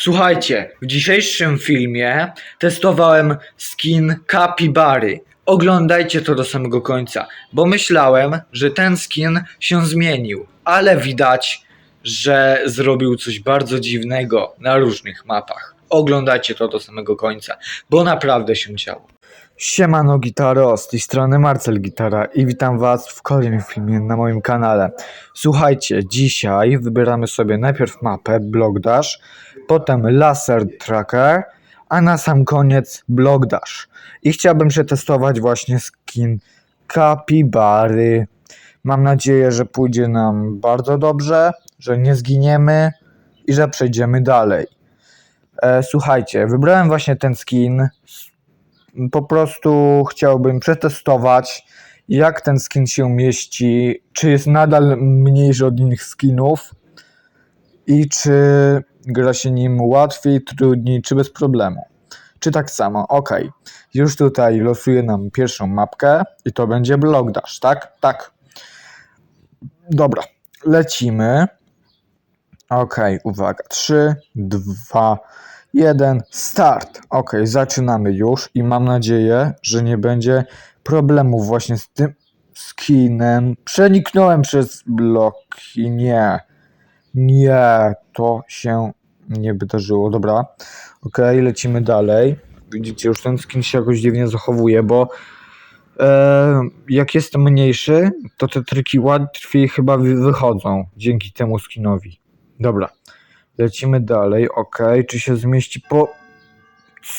Słuchajcie, w dzisiejszym filmie testowałem skin Capybary. Oglądajcie to do samego końca, bo myślałem, że ten skin się zmienił, ale widać, że zrobił coś bardzo dziwnego na różnych mapach. Oglądajcie to do samego końca, bo naprawdę się działo. Siemano Gitaro, z tej strony Marcel Gitara i witam was w kolejnym filmie na moim kanale. Słuchajcie, dzisiaj wybieramy sobie najpierw mapę Block Dash, potem Laser Tracker, a na sam koniec Block Dash. I chciałbym przetestować właśnie skin Capybary. Mam nadzieję, że pójdzie nam bardzo dobrze, że nie zginiemy i że przejdziemy dalej. E, słuchajcie, wybrałem właśnie ten skin po prostu chciałbym przetestować, jak ten skin się mieści, czy jest nadal mniejszy od innych skinów i czy gra się nim łatwiej, trudniej, czy bez problemu. Czy tak samo? Ok. Już tutaj losuje nam pierwszą mapkę i to będzie Block Dash, tak? Tak. Dobra, lecimy. Ok, uwaga. 3, 2, 1, start. Ok, zaczynamy już i mam nadzieję, że nie będzie problemów właśnie z tym skinem. Przeniknąłem przez bloki. Nie. Nie, to się nie wydarzyło. Dobra. Ok, lecimy dalej. Widzicie, już ten skin się jakoś dziwnie zachowuje, bo e, jak jest mniejszy, to te triki łatwiej chyba wy- wychodzą dzięki temu skinowi. Dobra. Lecimy dalej, ok. Czy się zmieści po.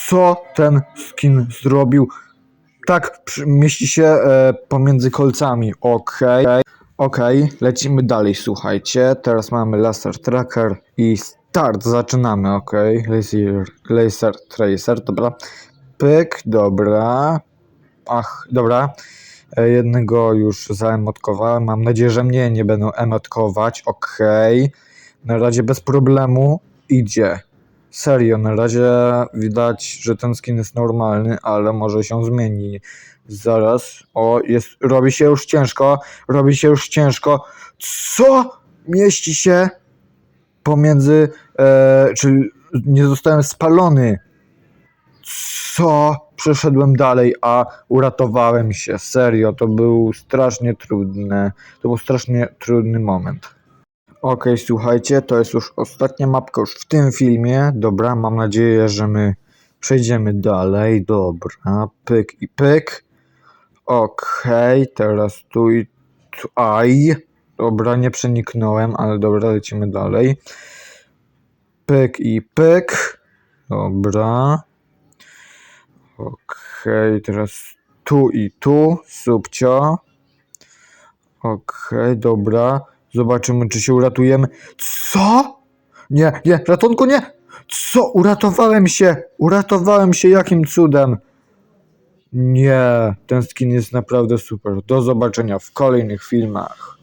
Co ten skin zrobił? Tak, mieści się e, pomiędzy kolcami, ok. Ok, lecimy dalej, słuchajcie. Teraz mamy laser tracker i start. Zaczynamy, ok. Laser, laser tracer, dobra. Pyk, dobra. Ach, dobra. E, Jednego już zaemotkowałem. Mam nadzieję, że mnie nie będą emotkować. Ok. Na razie bez problemu idzie. Serio, na razie widać, że ten skin jest normalny, ale może się zmieni. Zaraz. O, jest. Robi się już ciężko. Robi się już ciężko. Co? Mieści się pomiędzy. E, nie zostałem spalony? Co? Przeszedłem dalej, a uratowałem się. Serio, to był strasznie trudne. To był strasznie trudny moment. Okej, słuchajcie, to jest już ostatnia mapka już w tym filmie. Dobra, mam nadzieję, że my przejdziemy dalej. Dobra, pyk i pyk. Okej, teraz tu i tu. Aj. Dobra, nie przeniknąłem, ale dobra, lecimy dalej. Pyk i pyk. Dobra. Okej, teraz tu i tu. Subcio. Okej, dobra. Zobaczymy, czy się uratujemy. Co? Nie, nie, ratunku nie! Co? Uratowałem się! Uratowałem się jakim cudem! Nie, ten skin jest naprawdę super. Do zobaczenia w kolejnych filmach.